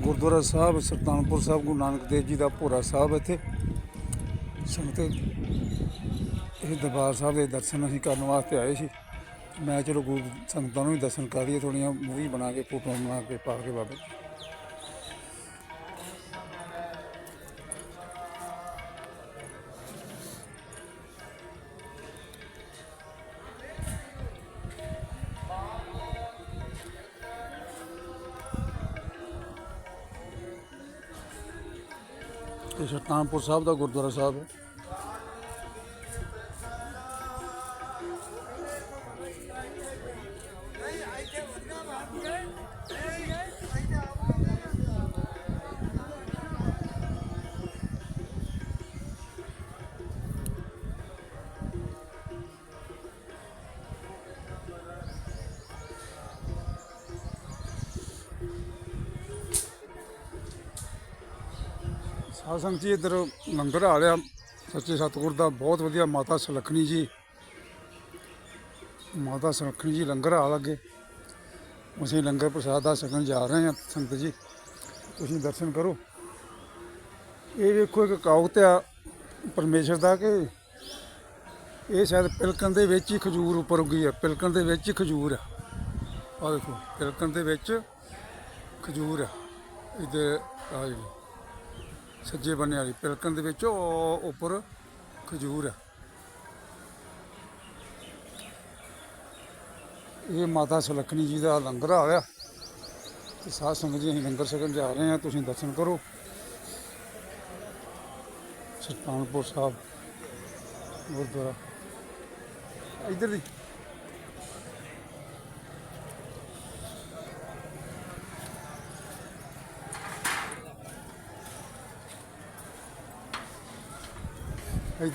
ਗੁਰਦੁਆਰਾ ਸਾਹਿਬ, ਸੁਲਤਾਨਪੁਰ ਸਾਹਿਬ, ਗੁਰੂ ਨਾਨਕ ਦੇਵ ਜੀ ਦਾ ਭੋਰਾ ਸਾਹਿਬ ਇੱਥੇ। ਸੰਗਤ ਇਹ ਦਰਬਾਰ ਸਾਹਿਬ ਦੇ ਦਰਸ਼ਨ ਅਸੀਂ ਕਰਨ ਵਾਸਤੇ ਆਏ ਸੀ। ਮੈਂ ਚਲੋ ਗੁਰੂ ਸੰਗਤਾਂ ਨੂੰ ਵੀ ਦਰਸ਼ਨ ਕਰੀਏ ਥੋੜੀਆਂ ਮੂਵੀ ਬਣਾ ਕੇ, ਫੋਟੋਆਂ ਬਣਾ ਕੇ ਪਾ ਕੇ ਬਾਬਾ ਇਹ ਸੁਲਤਾਨਪੁਰ ਸਾਹਿਬ ਦਾ ਗੁਰਦੁਆਰਾ ਸਾਹਿਬ ਹੈ। ਸਾਧ ਸੰਗਤ ਜੀ, ਇੱਧਰ ਲੰਗਰ ਆ ਰਿਹਾ। ਸੱਚੇ ਸਤਿਗੁਰ ਦਾ ਬਹੁਤ ਵਧੀਆ ਮਾਤਾ ਸੁਲੱਖਣੀ ਜੀ। ਮਾਤਾ ਸੁਲੱਖਣੀ ਜੀ ਲੰਗਰ ਆ ਲੱਗੇ। ਅਸੀਂ ਲੰਗਰ ਪ੍ਰਸਾਦ ਦਾ ਛਕਣ ਜਾ ਰਹੇ ਹਾਂ, ਸੰਗਤ ਜੀ। ਤੁਸੀਂ ਦਰਸ਼ਨ ਕਰੋ। ਇਹ ਵੇਖੋ, ਇੱਕ ਕਾਉਤ ਆ ਪਰਮੇਸ਼ਰ ਦਾ ਕਿ ਇਹ ਸ਼ਾਇਦ ਪਿਲਕਣ ਦੇ ਵਿੱਚ ਹੀ ਖਜੂਰ ਉੱਪਰ ਉੱਗੀ ਆ। ਪਿਲਕਣ ਦੇ ਵਿੱਚ ਹੀ ਖਜੂਰ ਆ। ਆ ਦੇਖੋ, ਪਿਲਕਣ ਦੇ ਵਿੱਚ ਖਜੂਰ ਆ। ਇਹਦੇ ਆ ਜਿਹੜੀ ਸੱਜੇ ਬੰਨੇ ਵਾਲੀ ਪਿਲਕਣ ਦੇ ਵਿੱਚ, ਉਹ ਉੱਪਰ ਖਜੂਰ ਆ। ਇਹ ਮਾਤਾ ਸੁਲੱਖਣੀ ਜੀ ਦਾ ਲੰਗਰ ਆ ਗਿਆ। ਤੇ ਸਾਧ ਸੰਗਤ ਜੀ, ਅਸੀਂ ਲੰਗਰ ਛਕਣ ਜਾ ਰਹੇ ਹਾਂ, ਤੁਸੀਂ ਦਰਸ਼ਨ ਕਰੋ। ਸੁਲਤਾਨਪੁਰ ਸਾਹਿਬ, ਗੁਰਦੁਆਰਾ। ਇੱਧਰ ਦੀ। এই